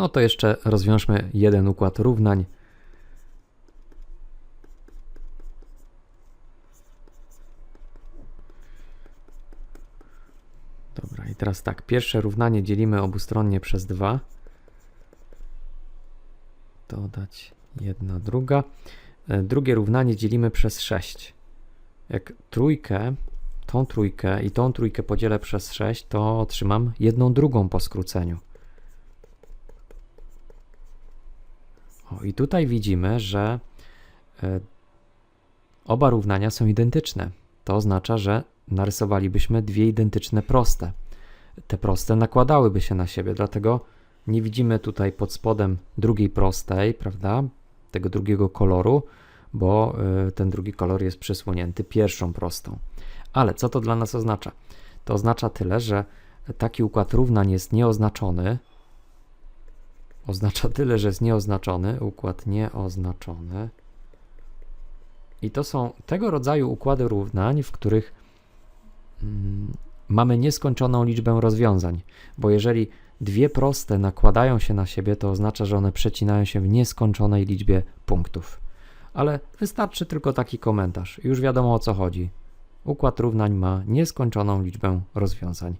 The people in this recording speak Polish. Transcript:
No to jeszcze rozwiążmy jeden układ równań. Dobra, i teraz tak, pierwsze równanie dzielimy obustronnie przez 2. Dodać jedna, druga. E, Drugie równanie dzielimy przez 6. Jak trójkę, tą trójkę i tą trójkę podzielę przez 6, to otrzymam jedną drugą po skróceniu. O, i tutaj widzimy, że e, oba równania są identyczne. To oznacza, że narysowalibyśmy dwie identyczne proste. Te proste nakładałyby się na siebie, dlatego nie widzimy tutaj pod spodem drugiej prostej, prawda? Tego drugiego koloru, bo y, ten drugi kolor jest przysłonięty pierwszą prostą. Ale co to dla nas oznacza? To oznacza tyle, że taki układ równań jest nieoznaczony. Oznacza tyle, że jest nieoznaczony, układ nieoznaczony. I to są tego rodzaju układy równań, w których mm, mamy nieskończoną liczbę rozwiązań, bo jeżeli dwie proste nakładają się na siebie, to oznacza, że one przecinają się w nieskończonej liczbie punktów. Ale wystarczy tylko taki komentarz, już wiadomo o co chodzi. Układ równań ma nieskończoną liczbę rozwiązań.